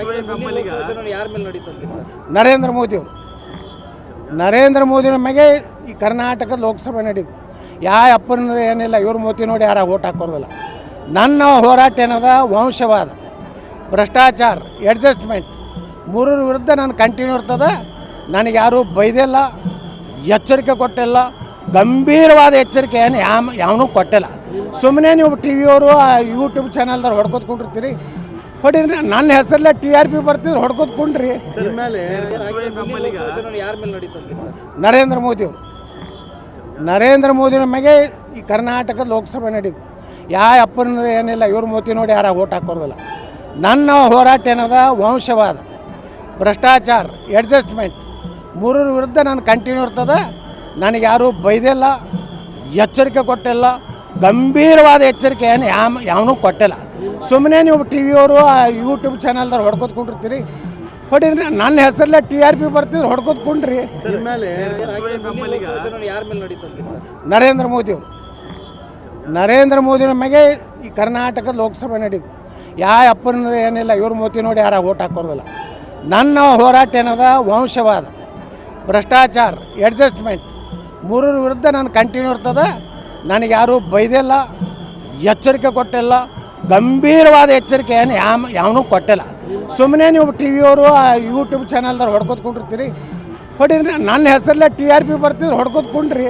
ಯಾರ ಮೇಲೆ ಅವರು ನರೇಂದ್ರ ನರೇಂದ್ರ ಮೋದಿ ನಮಗೆ ಈ ಕರ್ನಾಟಕದ ಲೋಕಸಭೆ ನಡೀತು. ಯಾವ ಅಪ್ಪನ ಏನಿಲ್ಲ ಇವ್ರ ಮೋದಿ ನೋಡಿ ಯಾರ ಓಟ್ ಹಾಕೋದಿಲ್ಲ ನನ್ನ ಹೋರಾಟ ಏನದ ವಂಶವಾದ ಭ್ರಷ್ಟಾಚಾರ ಅಡ್ಜಸ್ಟ್ಮೆಂಟ್ ಮೂರರ ವಿರುದ್ಧ ನಾನು ಕಂಟಿನ್ಯೂ ಇರ್ತದೆ. ನನಗೆ ಯಾರೂ ಬೈದಿಲ್ಲ ಎಚ್ಚರಿಕೆ ಕೊಟ್ಟಿಲ್ಲ ಗಂಭೀರವಾದ ಎಚ್ಚರಿಕೆ ಏನು ಯಾವ ಯಾವನೂ ಕೊಟ್ಟಿಲ್ಲ. ಸುಮ್ಮನೆ ನೀವು ಟಿ ವಿಯವರು ಯೂಟ್ಯೂಬ್ ಚಾನಲ್ದವ್ರು ಹೊಡ್ಕೊತ್ಕೊಂಡಿರ್ತೀರಿ. ಹೊಡಿರಿ, ನನ್ನ ಹೆಸರಲ್ಲೇ ಟಿ ಆರ್ ಪಿ ಬರ್ತಿದ್ರು ಹೊಡ್ಕೊತ್ಕೊಂಡ್ರಿ ಯಾರ ಮೇಲೆ ಮೋದಿ ಅವರು. ನರೇಂದ್ರ ನರೇಂದ್ರ ಮೋದಿ ನಮಗೆ ಈ ಕರ್ನಾಟಕದ ಲೋಕಸಭೆ ನಡೀತು. ಯಾವ ಅಪ್ಪನ ಏನಿಲ್ಲ, ಇವ್ರ ಮೋತಿ ನೋಡಿ ಯಾರ ಓಟ್ ಹಾಕೋದಿಲ್ಲ ನನ್ನ ಹೋರಾಟ ಏನದ, ವಂಶವಾದ, ಭ್ರಷ್ಟಾಚಾರ ಅಡ್ಜಸ್ಟ್ಮೆಂಟ್ ಮೂರರ ವಿರುದ್ಧ ನಾನು ಕಂಟಿನ್ಯೂ ಇರ್ತದೆ. ನನಗೆ ಯಾರೂ ಬೈದಿಲ್ಲ, ಎಚ್ಚರಿಕೆ ಕೊಟ್ಟಿಲ್ಲ. ಗಂಭೀರವಾದ ಎಚ್ಚರಿಕೆ ಏನು ಯಾವ ಯಾವನೂ ಕೊಟ್ಟಿಲ್ಲ. ಸುಮ್ಮನೆ ನೀವು ಟಿ ವಿಯವರು ಯೂಟ್ಯೂಬ್ ಚಾನಲ್ದವ್ರು ಹೊಡ್ಕೊತ್ಕೊಂಡಿರ್ತೀರಿ ಹೊಡೀರಿ ನನ್ನ ಹೆಸರಲ್ಲೇ ಟಿ ಆರ್ ಪಿ ಬರ್ತಿದ್ರು ಹೊಡ್ಕೊತ್ಕೊಂಡ್ರಿ ನರೇಂದ್ರ ಮೋದಿಯವರು ನರೇಂದ್ರ ಮೋದಿ ನಮಗೆ ಈ ಕರ್ನಾಟಕದ ಲೋಕಸಭೆ ನಡೀತು. ಯಾವ ಅಪ್ಪನ ಏನಿಲ್ಲ, ಇವ್ರ ಮೋತಿ ನೋಡಿ ಯಾರು ಓಟ್ ಹಾಕೋದಿಲ್ಲ. ನನ್ನ ಹೋರಾಟ ಏನದ? ವಂಶವಾದ, ಭ್ರಷ್ಟಾಚಾರ ಅಡ್ಜಸ್ಟ್ಮೆಂಟ್ ಮೂರರ ವಿರುದ್ಧ ನಾನು ಕಂಟಿನ್ಯೂ ಇರ್ತದೆ. ನನಗೆ ಯಾರೂ ಬೈದಿಲ್ಲ, ಎಚ್ಚರಿಕೆ ಕೊಟ್ಟಿಲ್ಲ, ಗಂಭೀರವಾದ ಎಚ್ಚರಿಕೆ ಏನು ಯಾವ ಯಾವನೂ ಕೊಟ್ಟಿಲ್ಲ. ಸುಮ್ಮನೆ ನೀವು ಟಿ ವಿಯವರು ಯೂಟ್ಯೂಬ್ ಚಾನಲ್ದವ್ರು ಹೊಡ್ಕೊತ್ಕೊಂಡಿರ್ತೀರಿ ಹೊಡಿರಿ, ನನ್ನ ಹೆಸರಲ್ಲೇ ಟಿ ಆರ್ ಪಿ ಬರ್ತಿದ್ರು, ಹೊಡ್ಕೊತ್ಕೊಂಡ್ರಿ.